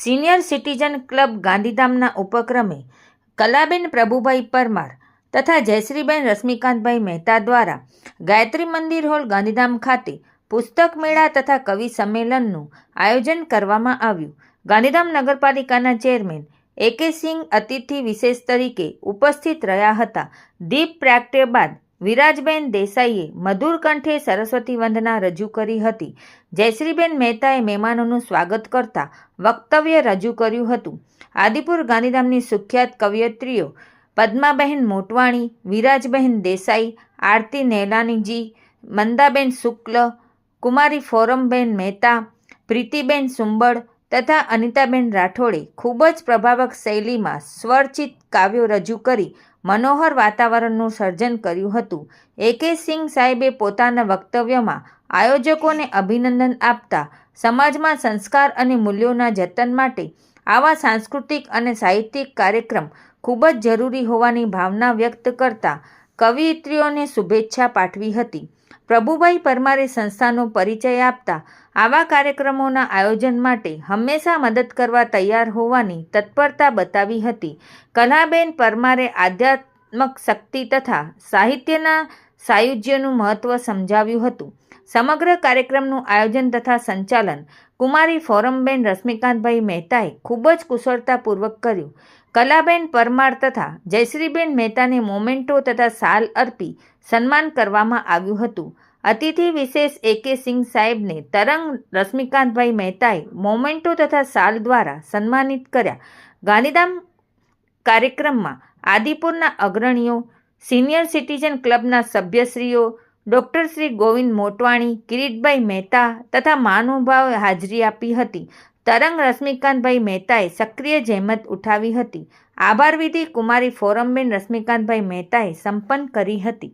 Senior citizen club ગાંધીધામના ઉપક્રમે કલાબેન પ્રભુભાઈ પરમાર તથા જયશ્રીબેન રશ્મિકાંતભાઈ મહેતા દ્વારા ગાયત્રી મંદિર હોલ ગાંધીધામ ખાતે પુસ્તક મેળા તથા કવિ સંમેલનનું આયોજન કરવામાં આવ્યું. ગાંધીધામ નગરપાલિકાના ચેરમેન એ કે સિંહ અતિથિ વિશેષ તરીકે ઉપસ્થિત રહ્યા હતા. દીપ પ્રાગટ્ય બાદ વિરાજબેન દેસાઈએ મધુર કંઠે સરસ્વતી વંદના રજૂ કરી હતી. જયશ્રીબેન મહેતાએ મહેમાનોનું સ્વાગત કરતા વક્તવ્ય રજૂ કર્યું હતું. આદિપુર ગાંધીધામની સુખ્યાત કવયત્રીઓ પદ્માબહેન મોટવાણી વિરાજબહેન દેસાઈ, આરતી નેલાનીજી, મંદાબેન શુક્લ, કુમારી ફોરમબેન મહેતા, પ્રીતિબેન સુંબળ તથા અનિતાબેન રાઠોડે ખૂબ જ પ્રભાવક શૈલીમાં સ્વરચિત કાવ્યો રજૂ કરી મનોહર વાતાવરણનું સર્જન કર્યું હતું. એ કે સિંહ સાહેબે પોતાના વક્તવ્યમાં આયોજકોને અભિનંદન આપતા સમાજમાં સંસ્કાર અને મૂલ્યોના જતન માટે આવા સાંસ્કૃતિક અને સાહિત્યિક કાર્યક્રમ ખૂબ જ જરૂરી હોવાની ભાવના વ્યક્ત કરતા કવિયત્રીઓને શુભેચ્છા પાઠવી હતી. પ્રભુભાઈ પરમારે સંસ્થાનો પરિચય આપતા આવા કાર્યક્રમોના આયોજન માટે હંમેશા મદદ કરવા તૈયાર હોવાની તત્પરતા બતાવી હતી. કલાબેન પરમારે આધ્યાત્મક શક્તિ તથા સાહિત્યના સાયુજ્યનું મહત્ત્વ સમજાવ્યું હતું. સમગ્ર કાર્યક્રમનું આયોજન તથા સંચાલન કુમારી ફોરમબેન રશ્મિકાંતભાઈ મહેતાએ ખૂબ જ કુશળતાપૂર્વક કર્યું. કલાબેન પરમાર તથા જયશ્રીબેન મહેતાને મોમેન્ટો તથા સાલ અર્પી સન્માન કરવામાં આવ્યું હતું. અતિથિ વિશેષ એ કે સિંહ સાહેબને તરંગ રશ્મિકાંતભાઈ મહેતાએ મોમેન્ટો તથા સાલ દ્વારા સન્માનિત કર્યા. ગાંધીધામ કાર્યક્રમમાં આદિપુરના અગ્રણીઓ, સિનિયર સિટીઝન ક્લબના સભ્યશ્રીઓ ડૉક્ટર શ્રી ગોવિંદ મોટવાણી, કિરીટભાઈ મહેતા તથા મહાનુભાવે હાજરી આપી હતી. તરંગ રશ્મિકાંતભાઈ મહેતાએ સક્રિય જહેમત ઉઠાવી હતી. આભાર વિધિ કુમારી ફોરમબેન રશ્મિકાંતભાઈ મહેતાએ સંપન્ન કરી હતી.